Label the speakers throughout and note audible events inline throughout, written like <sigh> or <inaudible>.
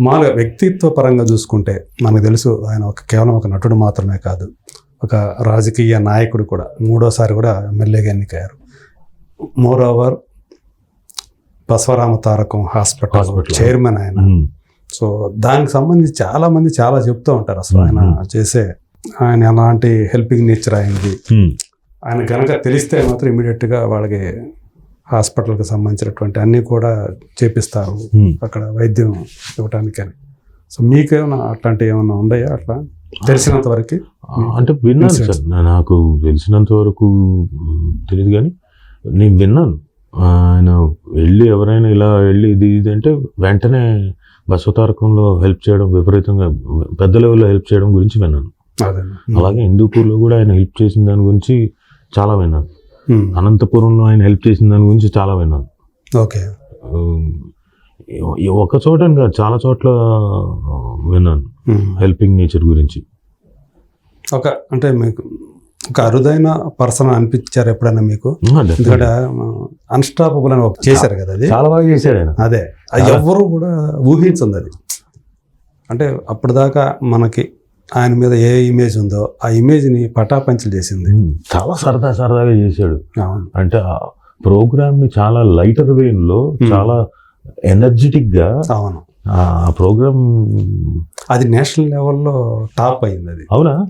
Speaker 1: మామూలుగా వ్యక్తిత్వ పరంగా చూసుకుంటే మనకు తెలుసు ఆయన ఒక కేవలం ఒక నటుడు మాత్రమే కాదు ఒక రాజకీయ నాయకుడు కూడా మూడోసారి కూడా ఎమ్మెల్యేగా ఎన్నికయ్యారు more over Basavarama Tarakam hospital. Chairman ఆయన. సో దానికి సంబంధించి చాలా మంది చాలా చెప్తూ ఉంటారు అసలు ఆయన. చేసే ఆయన ఎలాంటి హెల్పింగ్ నేచర్ అయింది. ఆయన కనుక తెలిస్తే మాత్రం ఇమీడియట్గా వాళ్ళకి హాస్పిటల్కి సంబంధించినటువంటి అన్నీ కూడా చేపిస్తారు. అక్కడ వైద్యం ఇవ్వటానికి అని. సో మీకేమైనా అట్లాంటి ఏమైనా ఉన్నాయా అట్లా? తెలిసినంత వరకు?
Speaker 2: అంటే విన్నాను. సార్. నాకు తెలిసినంత వరకు తెలియదు కానీ నేను విన్నాను. ఆయన వెళ్ళి ఎవరైనా ఇలా వెళ్ళి ఇది ఇది అంటే వెంటనే బసవతారకంలో హెల్ప్ చేయడం విపరీతంగా పెద్ద లెవెల్లో హెల్ప్ చేయడం గురించి విన్నాను. అలాగే హిందూపూర్లో కూడా ఆయన హెల్ప్ చేసిన దాని గురించి చాలా విన్నాను. అనంతపురంలో ఆయన హెల్ప్ చేసిన దాని గురించి చాలా విన్నాను.
Speaker 1: ఓకే
Speaker 2: ఈ ఒక చోట చాలా చోట్ల విన్నాను. హెల్పింగ్ నేచర్ గురించి.
Speaker 1: ఒక అంటే మీకు ఒక అరుదైన పర్సన్ అనిపించారు ఎప్పుడైనా మీకు?
Speaker 2: Definitely.
Speaker 1: ఎందుకంటే అన్స్టాపబుల్ అని ఒక చేశారు కదా అది?
Speaker 2: చాలా బాగా చేశాడు ఆయన.
Speaker 1: అదే. అది ఎవ్వరూ కూడా ఊహించింది అది. అంటే అప్పటిదాకా మనకి ఆయన మీద ఏ ఇమేజ్ ఉందో ఆ ఇమేజ్ని పటాపంచలు చేసింది.
Speaker 2: చాలా సరదా సరదాగా చేశాడు.
Speaker 1: అవును.
Speaker 2: అంటే ఆ ప్రోగ్రామ్ని చాలా లైటర్లో చాలా ఎనర్జెటిక్గా
Speaker 1: అవును.
Speaker 2: ఆ ప్రోగ్రామ్
Speaker 1: అది నేషనల్ లెవెల్లో టాప్ అయింది అది.
Speaker 2: అవునా?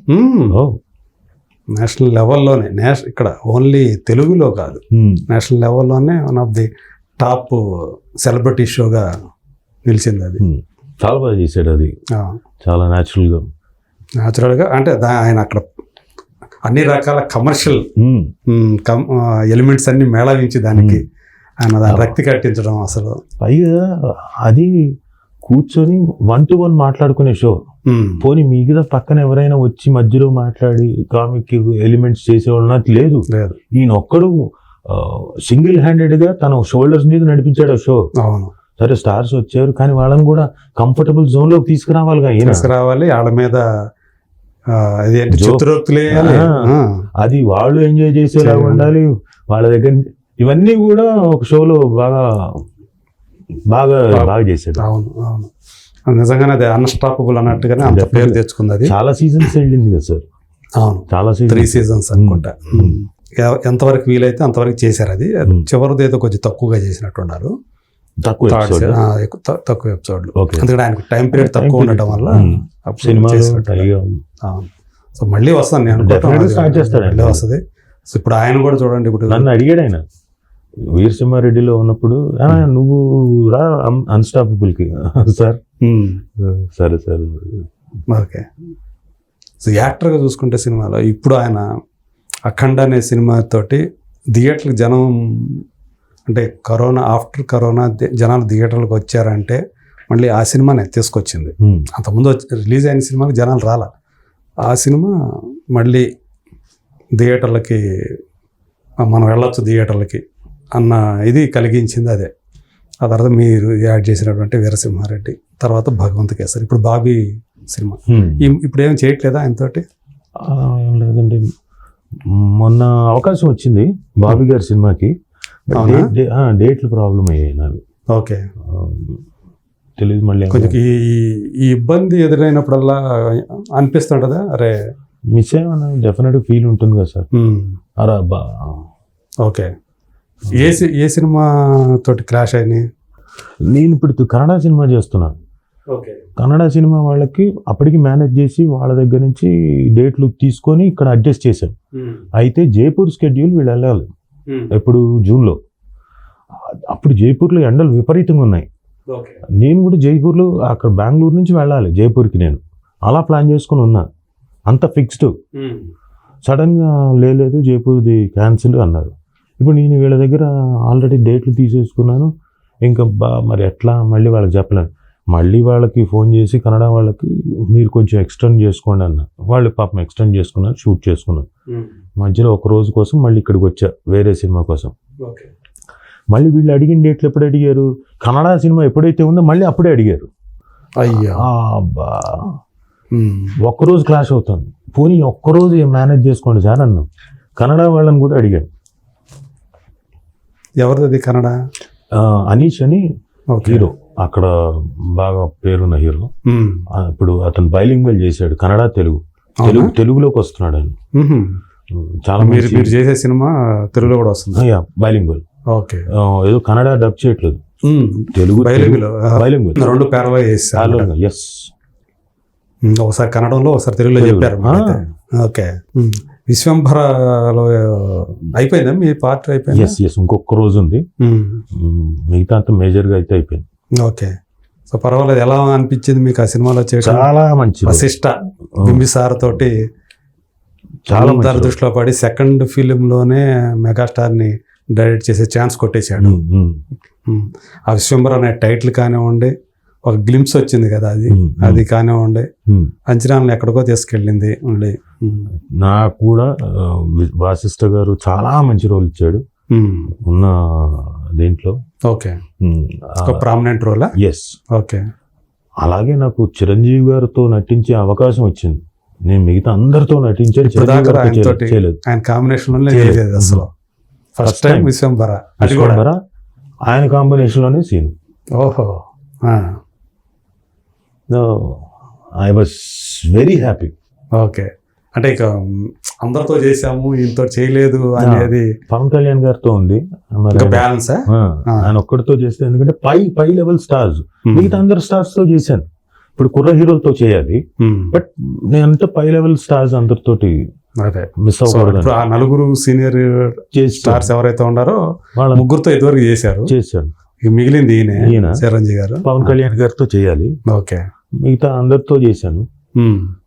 Speaker 1: నేషనల్ లెవెల్లోనే నేష ఇక్కడ ఓన్లీ తెలుగులో కాదు. National లెవెల్లోనే one of the top celebrity షోగా నిలిచింది అది.
Speaker 2: చాలా బాగా చేశాడు అది. చాలా న్యాచురల్గా.
Speaker 1: న్యాచురల్గా అంటే దా- ఆయన అక్కడ అన్ని రకాల కమర్షియల్
Speaker 2: ఉమ్,
Speaker 1: ఎలిమెంట్స్ అన్ని మేళవించి దానికి ఆయన దాని రక్తి కట్టించడం అసలు.
Speaker 2: పైగా అది కూర్చొని వన్ టు వన్ మాట్లాడుకునే షో. పోనీ మిగతా పక్కన ఎవరైనా వచ్చి మధ్యలో మాట్లాడి కామిక్ ఎలిమెంట్స్ చేసేవాళ్ళు నాకు లేదు. ఈయన ఒక్కడు సింగిల్ హ్యాండెడ్గా తన షోల్డర్స్ మీద నడిపించాడు ఆ షో
Speaker 1: అవును.
Speaker 2: సరే స్టార్స్ వచ్చారు కానీ వాళ్ళని కూడా కంఫర్టబుల్ జోన్లోకి తీసుకురావాలిగా
Speaker 1: తీసుకురావాలి వాళ్ళ మీద చిత్రోక్తులు
Speaker 2: అది వాళ్ళు ఎంజాయ్ చేసేలా. ఉండాలి. వాళ్ళ దగ్గర ఇవన్నీ కూడా ఒక షోలో బాగా బాగా బాగా చేశాడు.
Speaker 1: అవును అవును. నిజంగానే అది అన్స్టాపబుల్ అన్నట్టుగానే అంత పేరు. తెచ్చుకుంది అది.
Speaker 2: చాలా సీజన్స్ వెళ్ళింది కదా సార్.
Speaker 1: అవును.
Speaker 2: చాలా
Speaker 1: త్రీ
Speaker 2: సీజన్స్
Speaker 1: సీజన్స్ అనుకుంటా. ఎ- ఎంతవరకు వీలైతే అంతవరకు చేశారు అది. చివరిది ఏదో కొంచెం తక్కువగా చేసినట్టున్నారు
Speaker 2: తక్కువ
Speaker 1: థర్డ్
Speaker 2: episode.
Speaker 1: సీజన్, ఆ, ఎక్కువ- త- తక్కువ ఎపిసోడ్లు. ఎందుకంటే ఆయనకు టైం పీరియడ్ తక్కువ. ఉండటం వల్ల. అప్పుడు
Speaker 2: సినిమాలో.
Speaker 1: సో మళ్ళీ వస్తాను నేను
Speaker 2: చేస్తాడు.
Speaker 1: మళ్ళీ వస్తుంది. సో ఇప్పుడు ఆయన కూడా చూడండి ఇప్పుడు.
Speaker 2: నన్ను అడిగాడు ఆయన. వీరసింహారెడ్డిలో ఉన్నప్పుడు "ఆ, నువ్వు రా అన్స్టాపబుల్కి <laughs> సార్. సరే సరే.
Speaker 1: ఓకే. సో యాక్టర్గా చూసుకుంటే సినిమాలో ఇప్పుడు ఆయన అఖండ అనే సినిమాతోటి థియేటర్లకు జనం అంటే కరోనా ఆఫ్టర్ కరోనా జనాలు థియేటర్లకు వచ్చారంటే మళ్ళీ ఆ సినిమానే తీసుకొచ్చింది. అంతకుముందు రిలీజ్ అయిన సినిమాకి జనాలు రాల. ఆ సినిమా మళ్ళీ థియేటర్లకి మనం వెళ్ళొచ్చు థియేటర్లకి అన్న ఇది కలిగించింది అదే. ఆ తర్వాత మీరు యాడ్ చేసినటువంటి వీరసింహారెడ్డి తర్వాత భగవంత్ కేసరి ఇప్పుడు బాబీ సినిమా. ఇప్పుడు ఏం చేయట్లేదా ఆయనతోటి?
Speaker 2: లేదండి. మొన్న అవకాశం వచ్చింది బాబీ గారి సినిమాకి. డేట్లు ప్రాబ్లం అయ్యాయి నావి.
Speaker 1: ఓకే.
Speaker 2: తెలియదు మళ్ళీ
Speaker 1: కొంచెం ఈ ఈ- ఇబ్బంది ఎదురైనప్పుడల్లా అనిపిస్తుంటదా? అరే.
Speaker 2: మిస్ అయ్యామన్నా డెఫినెట్ ఫీల్ ఉంటుంది కదా సార్. అరా బా.
Speaker 1: ఓకే. ఏ ఏ సినిమా తోటి క్రాష్ అయినాయి
Speaker 2: నేను ఇప్పుడు కన్నడ సినిమా చేస్తున్నాను. కన్నడ సినిమా వాళ్ళకి అప్పటికి మేనేజ్ చేసి వాళ్ళ దగ్గర నుంచి డేట్లు తీసుకొని ఇక్కడ అడ్జస్ట్ చేశాం. అయితే జైపూర్ స్కెడ్యూల్ వీళ్ళు వెళ్ళాలి. ఎప్పుడు? జూన్లో. అప్పుడు జైపూర్లో ఎండలు విపరీతంగా ఉన్నాయి. నేను కూడా జైపూర్లో అక్కడ బెంగళూరు నుంచి వెళ్ళాలి జైపూర్కి నేను. అలా ప్లాన్ చేసుకుని ఉన్నా. అంత ఫిక్స్డ్. సడన్గా లేదు జైపూర్ది క్యాన్సిల్ అన్నారు. ఇప్పుడు నేను వీళ్ళ దగ్గర ఆల్రెడీ డేట్లు తీసేసుకున్నాను. ఇంకా బా మరి ఎట్లా మళ్ళీ వాళ్ళకి చెప్పలేను. మళ్ళీ వాళ్ళకి ఫోన్ చేసి కన్నడ వాళ్ళకి మీరు కొంచెం ఎక్స్టెండ్ చేసుకోండి అన్న. వాళ్ళు పాపం ఎక్స్టెండ్ చేసుకున్నారు షూట్ చేసుకున్నారు. మధ్యలో ఒక రోజు కోసం మళ్ళీ ఇక్కడికి వచ్చా వేరే సినిమా కోసం. మళ్ళీ వీళ్ళు అడిగిన డేట్లు ఎప్పుడు అడిగారు? కన్నడ సినిమా ఎప్పుడైతే ఉందో మళ్ళీ అప్పుడే అడిగారు.
Speaker 1: అయ్యా.
Speaker 2: అబ్బా. ఒక్కరోజు క్లాష్ అవుతుంది. పోనీ ఒక్కరోజు మేనేజ్ చేసుకోండి సార్ అన్నాం. కన్నడ వాళ్ళని కూడా అడిగాను
Speaker 1: ఎవరిది కన్నడ?
Speaker 2: అనీష్ అని హీరో. అక్కడ బాగా పేరున్న హీరో. ఇప్పుడు అతను బైలింగ్వల్ చేశాడు కన్నడ తెలుగు? తెలుగు తెలుగులోకి వస్తున్నాడు ఆయన. చాలా
Speaker 1: మీరు మీరు చేసే సినిమా తెలుగులో కూడా వస్తుంది.
Speaker 2: Bilingual
Speaker 1: okay.
Speaker 2: ఏదో కన్నడ డబ్ చేయట్లేదు. తెలుగు
Speaker 1: రెండు పేర్లు
Speaker 2: ఎస్
Speaker 1: ఒకసారి కన్నడంలో ఒకసారి తెలుగులో. చెప్పారు. ఓకే. విశ్వంభరలో అయిపోయిందా మీ పార్ట్ అయిపోయింది?
Speaker 2: ఎస్ ఎస్ ఇంకొక రోజు ఉంది. మిగతా అంతా మేజర్గా అయితే అయిపోయింది.
Speaker 1: ఓకే. సో పర్వాలేదు ఎలా అనిపించింది మీకు ఆ సినిమాలో చేయడం
Speaker 2: చాలా మంచి.
Speaker 1: వశిష్ట బింబిసార్ తోటి
Speaker 2: చాలా.
Speaker 1: దృష్టిలో పడి సెకండ్ ఫిలిం లోనే మెగాస్టార్ని డైరెక్ట్ చేసే ఛాన్స్ కొట్టేశాడు. ఆ విశ్వంబర్ అనే టైటిల్ కానివ్వండి ఒక గ్లిమ్స్ వచ్చింది కదా అది. అది కానివ్వండి. అంచనాలను ఎక్కడికో తీసుకెళ్ళింది మళ్ళీ. ఉమ్.
Speaker 2: నాకు కూడా ఆ, వి- వాసిష్ఠ గారు చాలా మంచి రోల్ ఇచ్చాడు. ఉన్న దీంట్లో.
Speaker 1: ఓకే. ఒక ప్రామినెంట్ రోలా
Speaker 2: ఎస్
Speaker 1: ఓకే.
Speaker 2: అలాగే నాకు చిరంజీవి గారితో నటించే అవకాశం వచ్చింది. నేను మిగతా అందరితో నటించాను
Speaker 1: ఆయన కాంబినేషన్ అసలు. First time. విశ్వంబర
Speaker 2: విశ్వంబర ఆయన కాంబినేషన్లోనే సీన్.
Speaker 1: ఓహో. ఆ.
Speaker 2: I was very happy
Speaker 1: okay. అంటే ఇక అందరితో చేసాము ఇంతో చేయలేదు అనేది.
Speaker 2: పవన్ కళ్యాణ్ గారితో ఉంది.
Speaker 1: బ్యాలెన్సా
Speaker 2: ఆయన ఒక్కడితో చేస్తే ఎందుకంటే పై పై లెవెల్ స్టార్స్ మిగతా అందరు స్టార్స్తో చేశాను. ఇప్పుడు కుర్ర హీరోలతో చేయాలి. బట్ నేనంటే పై లెవెల్ స్టార్స్ అందరితోటి
Speaker 1: అదే
Speaker 2: మిస్ అవ్వకూడదు.
Speaker 1: ఆ నలుగురు సీనియర్ స్టార్స్ ఎవరైతే ఉన్నారో
Speaker 2: వాళ్ళ
Speaker 1: ముగ్గురుతో ఇదివరకు చేశారు.
Speaker 2: చేశాను
Speaker 1: ఇక మిగిలింది ఈయన. చిరంజీవి గారు.
Speaker 2: పవన్ కళ్యాణ్ గారితో చేయాలి.
Speaker 1: ఓకే.
Speaker 2: మిగతా అందరితో చేశాను.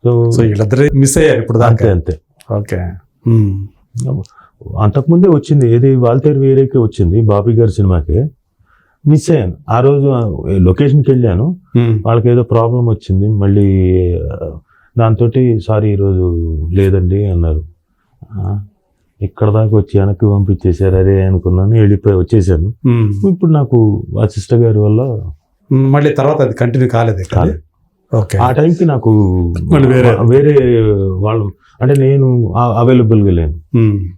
Speaker 2: సో
Speaker 1: వీళ్ళిద్దరే మిస్ అయ్యారు ఇప్పుడు
Speaker 2: అంతే అంతే.
Speaker 1: ఓకే.
Speaker 2: అంతకుముందే వచ్చింది ఏది వాల్తేరు వేరేకే వచ్చింది బాబీ గారి సినిమాకి. మిస్ అయ్యాను. ఆ రోజు లొకేషన్కి వెళ్ళాను. వాళ్ళకి ఏదో ప్రాబ్లం వచ్చింది మళ్ళీ దాంతో సారీ ఈరోజు లేదండి అన్నారు ఇక్కడ దాకా వచ్చి వెనక్కి పంపించేశారు అరే అనుకున్నాను వెళ్ళిపోయి వచ్చేసాను. ఇప్పుడు నాకు ఆ సిస్టర్ గారి వల్ల
Speaker 1: మళ్ళీ తర్వాత అది కంటిన్యూ కాలేదు
Speaker 2: కాలేదు.
Speaker 1: ఓకే
Speaker 2: ఆ టైంకి నాకు
Speaker 1: వేరే.
Speaker 2: వేరే వాళ్ళు అంటే నేను అవైలబుల్గా లేను.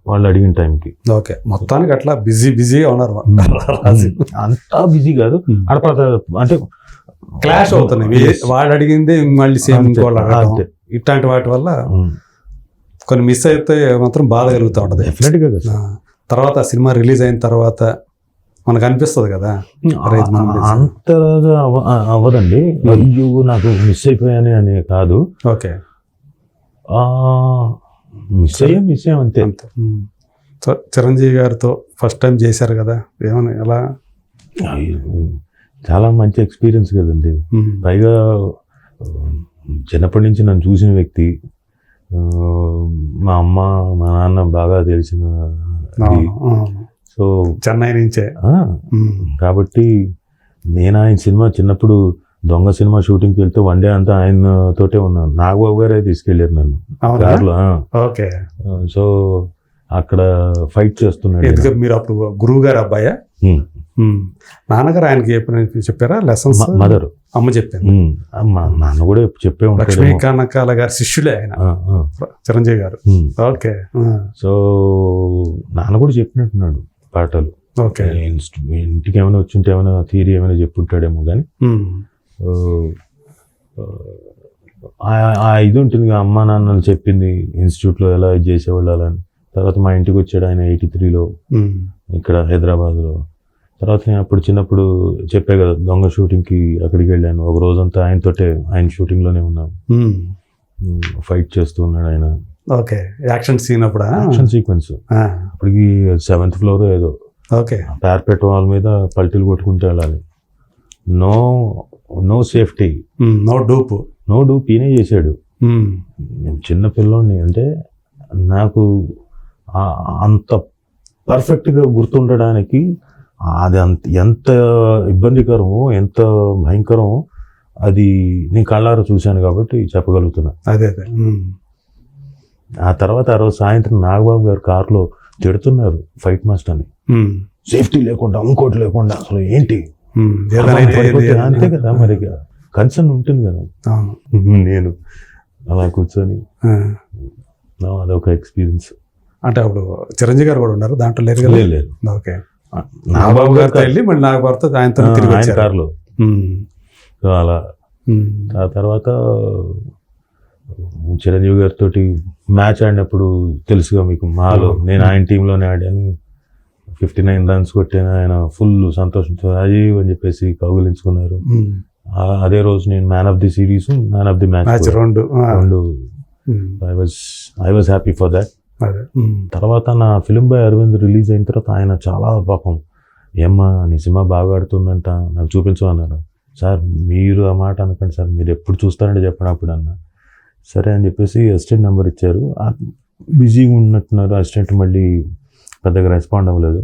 Speaker 2: వాళ్ళు అడిగిన టైంకి
Speaker 1: ఓకే మొత్తానికి అట్లా బిజీ బిజీగా ఉన్నారు.
Speaker 2: అంతా బిజీ కాదు. అడపడ అంటే
Speaker 1: క్లాష్ అవుతున్నాయి. వాడు అడిగింది మళ్ళీ సేమ్ ఇంకోళ్ళు. ఇట్లాంటి వాటి వల్ల. కొన్ని మిస్ అయితే మాత్రం బాధ కలుగుతూ ఉంటది. తర్వాత సినిమా రిలీజ్ అయిన తర్వాత మనకు అనిపిస్తుంది కదా.
Speaker 2: అంతగా అవ- అవ్వదండి. అయ్యో నాకు మిస్ అయిపోయాను అని కాదు.
Speaker 1: ఓకే.
Speaker 2: మిస్ అయ్యా మిస్ అయ్యాం అంతే.
Speaker 1: చిరంజీవి గారితో ఫస్ట్ టైం చేశారు కదా. ఏమని ఎలా?
Speaker 2: చాలా మంచి ఎక్స్పీరియన్స్ కదండి. పైగా చిన్నప్పటి నుంచి నన్ను చూసిన వ్యక్తి మా అమ్మ మా నాన్న బాగా తెలిసిన. సో
Speaker 1: చెన్నై నుంచే.
Speaker 2: కాబట్టి నేను ఆయన సినిమా చిన్నప్పుడు దొంగ సినిమా షూటింగ్కి వెళ్తే వన్ డే అంతా ఆయన తోటే ఉన్నాను నాగబాబు గారే తీసుకెళ్ళారు నన్ను కార్లో.
Speaker 1: ఓకే
Speaker 2: సో అక్కడ ఫైట్ చేస్తున్నాడు
Speaker 1: మీరు అప్పుడు గురువు గారు అబ్బాయా. నాన్నగారు ఆయనకి చెప్పిన చెప్పారా? Lessons
Speaker 2: mother.
Speaker 1: అమ్మ చెప్పింది.
Speaker 2: ఉమ్. మా నాన్న కూడా చెప్పే
Speaker 1: లక్ష్మీ కనకాల గారి శిష్యులే ఆయన. చిరంజీవి గారు. ఓకే.
Speaker 2: సో నాన్న కూడా చెప్పినట్టున్నాడు పాటలు.
Speaker 1: ఓకే.
Speaker 2: ఇంటికి ఏమైనా వచ్చుంటే ఏమైనా థియరీ ఏమైనా చెప్పుంటాడేమో కానీ. ఆ- ఆ ఇది ఉంటుంది అమ్మా నాన్నలు చెప్పింది ఇన్స్టిట్యూట్లో ఎలా చేసేవాళ్ళు అలా తర్వాత మా ఇంటికి వచ్చాడు ఆయన ఎయిటీ త్రీలో. ఇక్కడ హైదరాబాద్లో. తర్వాత నేను అప్పుడు చిన్నప్పుడు చెప్పే కదా దొంగ షూటింగ్కి అక్కడికి వెళ్ళాను. ఒక రోజంతా ఆయనతోటే ఆయన షూటింగ్లోనే ఉన్నాను. ఫైట్ చేస్తూ ఉన్నాడు ఆయన.
Speaker 1: ఓకే. యాక్షన్ సీన్ అప్పుడా?
Speaker 2: Action sequence. అప్పటికి సెవెంత్ ఫ్లోర్ ఏదో.
Speaker 1: ఓకే.
Speaker 2: పార్పెట్ వాల్ మీద పల్టీలు కొట్టుకుంటూ వెళ్ళాలి. No no safety.
Speaker 1: No dupe.
Speaker 2: No do పీనే చేశాడు. నేను చిన్న పిల్లోని అంటే నాకు అంత పర్ఫెక్ట్గా గుర్తుండడానికి అది అంత ఎంత ఇబ్బందికరమో ఎంత భయంకరమో అది నేను కళ్ళారా చూశాను కాబట్టి చెప్పగలుగుతున్నా.
Speaker 1: అదే అదే.
Speaker 2: ఆ తర్వాత ఆ రోజు సాయంత్రం నాగబాబు గారు కారులో తిడుతున్నారు ఫైట్ మాస్టర్ని
Speaker 1: ఉమ్.
Speaker 2: సేఫ్టీ లేకుండా ఇంకోటి లేకుండా అసలు ఏంటి? అంతే కదా మరి కన్సర్న్ ఉంటుంది కదా. నేను అలా కూర్చొని అదొక ఎక్స్పీరియన్స్.
Speaker 1: అంటే అప్పుడు చిరంజీవి గారు కూడా ఉన్నారు దాంట్లో లేరు కదా?
Speaker 2: లేదు.
Speaker 1: ఓకే.
Speaker 2: నాగబాబు
Speaker 1: నాగబాబు
Speaker 2: గారు
Speaker 1: గారితో వెళ్ళి మళ్ళీ నాగబాబుతో ఆయనతో తిరిగి
Speaker 2: ఆయన కార్లో. అలా. ఆ తర్వాత చిరంజీవి గారితో మ్యాచ్ ఆడినప్పుడు తెలుసుగా మీకు మాలో నేను ఆయన టీంలోనే ఆడాను. ఫిఫ్టీ నైన్ రన్స్ కొట్టాను ఆయన ఫుల్ సంతోషంతో రాజీవ్ అని చెప్పేసి కౌగిలించుకున్నారు. అదే రోజు నేను man of the series man of the
Speaker 1: match రెండు.
Speaker 2: రెండు. I was I was happy for that. తర్వాత నా ఫిలిం బై అరవింద్ రిలీజ్ అయిన తర్వాత ఆయన చాలా పాపం ఏమ్మా నీ సినిమా బాగా ఆడుతుందంట నాకు చూపించమన్నారు సార్ మీరు ఆ మాట అనకండి సార్ మీరు ఎప్పుడు చూస్తారంటే చెప్పండి అప్పుడు అన్న. సరే అని చెప్పేసి అసిస్టెంట్ నెంబర్ ఇచ్చారు. బిజీగా ఉన్నట్టున్నారు. అసిస్టెంట్ మళ్ళీ పెద్దగా రెస్పాండ్ అవ్వలేదు.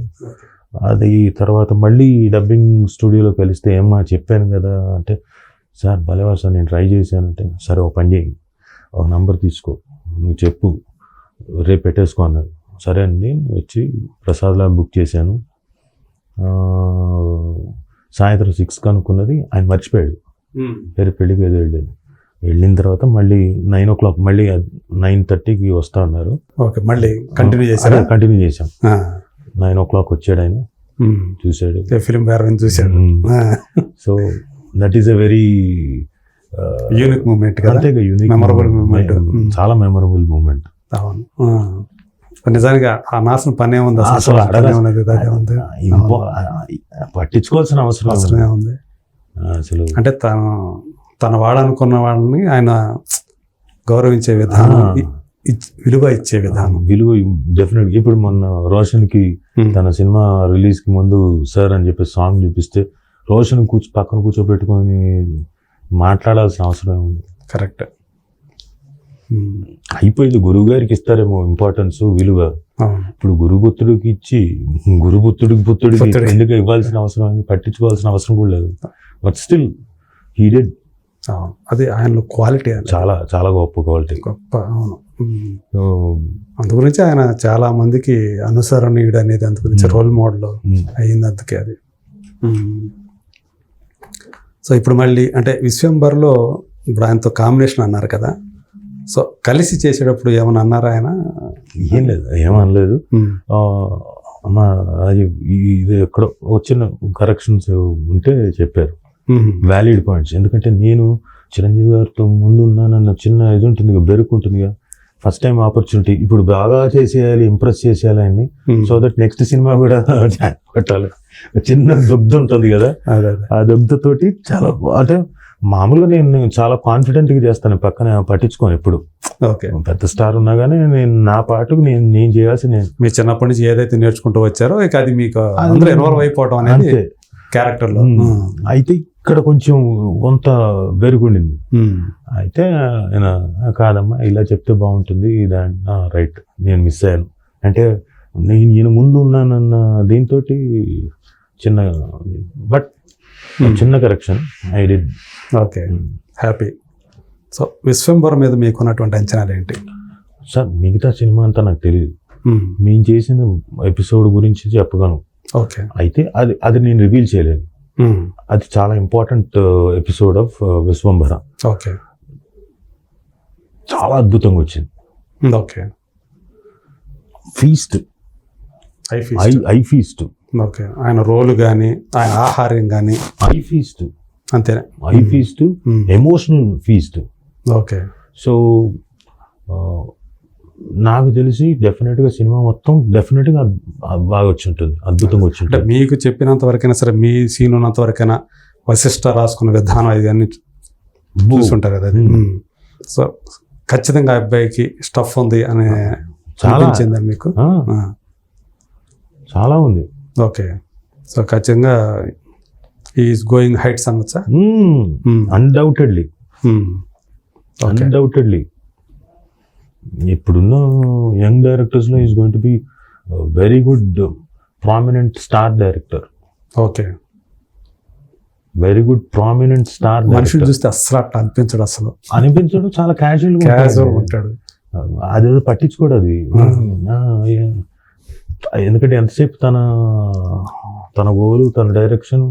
Speaker 2: అది తర్వాత మళ్ళీ డబ్బింగ్ స్టూడియోలో కలిస్తే ఏమ్మా చెప్పాను కదా అంటే సార్ భలేవా సార్ నేను ట్రై చేశాను అంటే సరే ఒక పని చేయి. ఒక నంబర్ తీసుకో. నువ్వు చెప్పు. రేపు పెట్టేసుకో అన్నాడు. సరే అండి వచ్చి ప్రసాద్లా బుక్ చేశాను. సాయంత్రం సిక్స్ కనుక్కున్నది ఆయన మర్చిపోయాడు. వేరే పెళ్ళికి ఏదో వెళ్ళాడు. వెళ్ళిన తర్వాత మళ్ళీ నైన్ ఓ క్లాక్ మళ్ళీ నైన్ థర్టీకి వస్తా అన్నారు.
Speaker 1: ఓకే మళ్ళీ కంటిన్యూ చేశారా?
Speaker 2: కంటిన్యూ చేశాం. నైన్ ఓ క్లాక్ వచ్చాడు ఆయన. చూశాడు.
Speaker 1: ఫిలిం వేరే చూశాడు.
Speaker 2: So that is a very
Speaker 1: unique moment
Speaker 2: అంతేగా యూనిక్
Speaker 1: moment. Mm.
Speaker 2: చాలా మెమరబుల్ మూమెంట్
Speaker 1: అవును. నిజానికి ఆ నాశనం పనే ఉంది అసలు.
Speaker 2: పట్టించుకోవాల్సిన అవసరం
Speaker 1: అవసరమే. ఉంది.
Speaker 2: అసలు
Speaker 1: అంటే తను తన వాడనుకున్న వాళ్ళని ఆయన గౌరవించే విధానం విలువ ఇచ్చే విధానం.
Speaker 2: విలువ డెఫినెట్ ఇప్పుడు మొన్న రోషన్కి
Speaker 1: Hmm.
Speaker 2: తన సినిమా రిలీజ్కి ముందు సార్ అని చెప్పి సాంగ్ చూపిస్తే రోషన్ కూర్చో పక్కన కూర్చోబెట్టుకొని మాట్లాడాల్సిన అవసరం ఉంది
Speaker 1: కరెక్ట్.
Speaker 2: అయిపోయింది గురువు గారికి ఇస్తారేమో ఇంపార్టెన్స్ విలువ ఇప్పుడు గురుపుత్రుడికి ఇచ్చి గురుపుత్రుడికి పుత్రుడికి. ఎందుకు ఇవ్వాల్సిన అవసరం? పట్టించుకోవాల్సిన అవసరం కూడా లేదు బట్ స్టిల్ హీ డెడ్
Speaker 1: అది ఆయనలో క్వాలిటీ
Speaker 2: చాలా చాలా గొప్ప క్వాలిటీ
Speaker 1: గొప్ప అవును ఉమ్. అందు గురించి ఆయన చాలా మందికి అనుసరణీయుడు అనేది అందు గురించి
Speaker 2: Hmm.
Speaker 1: రోల్ మోడల్ అయింది అందుకే అది. సో ఇప్పుడు మళ్ళీ అంటే విశ్వంబర్లో ఇప్పుడు ఆయనతో కాంబినేషన్ అన్నారు కదా సో కలిసి చేసేటప్పుడు ఏమైనా అన్నారా ఆయన?
Speaker 2: ఏం లేదు ఏమనలేదు అమ్మా అది ఇది ఎక్కడో వచ్చిన కరెక్షన్స్ ఉంటే చెప్పారు. వ్యాలిడ్ పాయింట్స్ ఎందుకంటే నేను చిరంజీవి గారితో ముందు ఉన్నానన్న చిన్న ఇది ఉంటుంది కదా, బెరుకు ఉంటుందిగా ఫస్ట్ టైం ఆపర్చునిటీ ఇప్పుడు బాగా చేసేయాలి ఇంప్రెస్ చేసేయాలి
Speaker 1: ఉమ్.
Speaker 2: సో దట్ నెక్స్ట్ సినిమా కూడా <laughs> జాక్ కొట్టాలి చిన్న దుగ్ధ ఉంటుంది కదా. ఆ దుగ్ధతోటి చాలా అంటే మామూలుగా నేను చాలా కాన్ఫిడెంట్గా చేస్తాను పక్కన పట్టించుకోను ఎప్పుడు.
Speaker 1: ఓకే.
Speaker 2: పెద్ద స్టార్ ఉన్నా కానీ నేను నా పాటుకు నేను నేను చేయాల్సి నేను
Speaker 1: మీ చిన్నప్పటి నుంచి ఏదైతే నేర్చుకుంటూ వచ్చారో ఇక అది మీకు
Speaker 2: అది
Speaker 1: అందరూ ఇన్వాల్వ్ అయిపోవడం అనేది క్యారెక్టర్లో.
Speaker 2: అయితే ఇక్కడ కొంచెం కొంత బెరుగుండింది. అయితే కాదమ్మా ఇలా చెప్తే బాగుంటుంది రైట్ నేను మిస్ అయ్యాను. అంటే నేను ఈయన ముందు ఉన్నానన్న దీంతో చిన్న బట్ చిన్న correction I D
Speaker 1: okay happy so Vishwambhara మీద మీకున్నటువంటి అంచనాలు ఏంటి
Speaker 2: సార్ మిగతా సినిమా అంతా నాకు తెలియదు
Speaker 1: ఉమ్.
Speaker 2: మేము చేసిన ఎపిసోడ్ గురించి చెప్పగలను.
Speaker 1: ఓకే
Speaker 2: అయితే అది అది నేను రివీల్ చేయలేను
Speaker 1: ఉమ్.
Speaker 2: అది చాలా important episode of Vishwambhara
Speaker 1: okay
Speaker 2: చాలా అద్భుతంగా వచ్చింది.
Speaker 1: Okay
Speaker 2: feast
Speaker 1: I
Speaker 2: I
Speaker 1: feast
Speaker 2: I feast
Speaker 1: okay. ఆయన రోలు కానీ ఆయన ఆహార్యం కానీ
Speaker 2: ఐ ఫీస్ట్
Speaker 1: అంతేనే?
Speaker 2: I feast. Emotional feast
Speaker 1: okay.
Speaker 2: So నాకు తెలిసి డెఫినెట్గా సినిమా మొత్తం డెఫినెట్గా బాగా వచ్చి ఉంటుంది అద్భుతంగా వచ్చి ఉంటుంది
Speaker 1: మీకు చెప్పినంత వరకైనా సరే మీ సీన్ ఉన్నంత వరకైనా వశిష్ట రాసుకున్న విధానం ఇది అన్ని
Speaker 2: బూ.
Speaker 1: చూసుంటారు కదా అది.
Speaker 2: ఉమ్.
Speaker 1: ఉమ్. సో ఖచ్చితంగా అబ్బాయికి స్టఫ్ ఉంది అని
Speaker 2: చాలా.
Speaker 1: మీకు?
Speaker 2: చాలా ఉంది.
Speaker 1: ఓకే. సో ఖచ్చితంగా ఈజ్ గోయింగ్ హైట్స్ అనొచ్చా
Speaker 2: అన్డౌటెడ్లీ అన్డౌటెడ్లీ ఇప్పుడున్న యంగ్ డైరెక్టర్స్లో is going to be very good prominent star director
Speaker 1: okay.
Speaker 2: Very good prominent star
Speaker 1: మనుషులు చూస్తే అస్సలు అట్లా అనిపించడు అసలు.
Speaker 2: అనిపించడం చాలా క్యాజువల్
Speaker 1: క్యాజువల్ ఉంటాడు.
Speaker 2: అదేదో పట్టించుకోడు అది.
Speaker 1: Hmm.
Speaker 2: ఏ- ఎందుకంటే ఎంతసేపు తన తన గోలు తన డైరెక్షన్